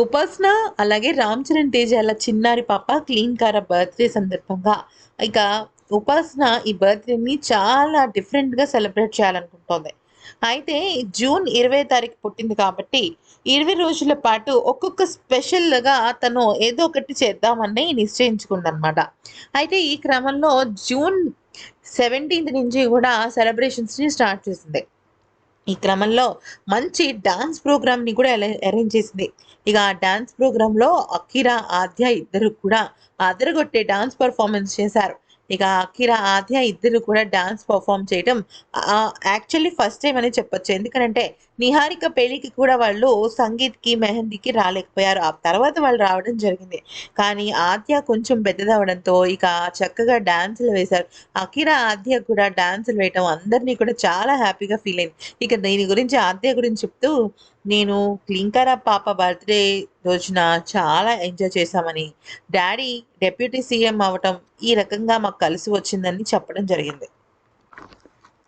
ఉపాసన అలాగే రామ్ చరణ్ తేజ్ అలా చిన్నారి పాప క్లీన్ కార బర్త్డే సందర్భంగా. ఇక ఉపాసన ఈ బర్త్డేని చాలా డిఫరెంట్గా సెలబ్రేట్ చేయాలనుకుంటోంది. అయితే జూన్ ఇరవై తారీఖు పుట్టింది కాబట్టి ఇరవై రోజుల పాటు ఒక్కొక్క స్పెషల్గా తను ఏదో ఒకటి చేద్దామని నిశ్చయించుకుందనమాట అయితే ఈ క్రమంలో జూన్ సెవెంటీన్త్ నుంచి కూడా సెలబ్రేషన్స్ని స్టార్ట్ చేసింది. ఈ క్రమంలో మంచి డాన్స్ ప్రోగ్రామ్ని కూడా అరేంజ్ చేసింది. ఇక ఆ డాన్స్ ప్రోగ్రాంలో అకిరా ఆద్య ఇద్దరు కూడా అదరగొట్టే డాన్స్ పర్ఫార్మెన్స్ చేశారు. ఇక అఖిర ఆద్య ఇద్దరు కూడా డాన్స్ పర్ఫామ్ చేయడం యాక్చువల్లీ ఫస్ట్ టైం అని చెప్పొచ్చు. ఎందుకంటే నిహారిక పెళ్ళికి కూడా వాళ్ళు సంగీత్కి మెహందీకి రాలేకపోయారు. ఆ తర్వాత వాళ్ళు రావడం జరిగింది. కానీ ఆద్య కొంచెం పెద్దదవడంతో ఇక చక్కగా డాన్సులు వేశారు. అఖిర ఆద్య కూడా డాన్సులు వేయటం అందరినీ కూడా చాలా హ్యాపీగా ఫీల్ అయింది. ఇక దీని గురించి ఆద్య గురించి చెప్తూ నేను క్లింకర పాప బర్త్డే రోజున చాలా ఎంజాయ్ చేశామని డాడీ డెప్యూటీ సీఎం అవటం ఈ రకంగా మాకు కలిసి వచ్చిందని చెప్పడం జరిగింది.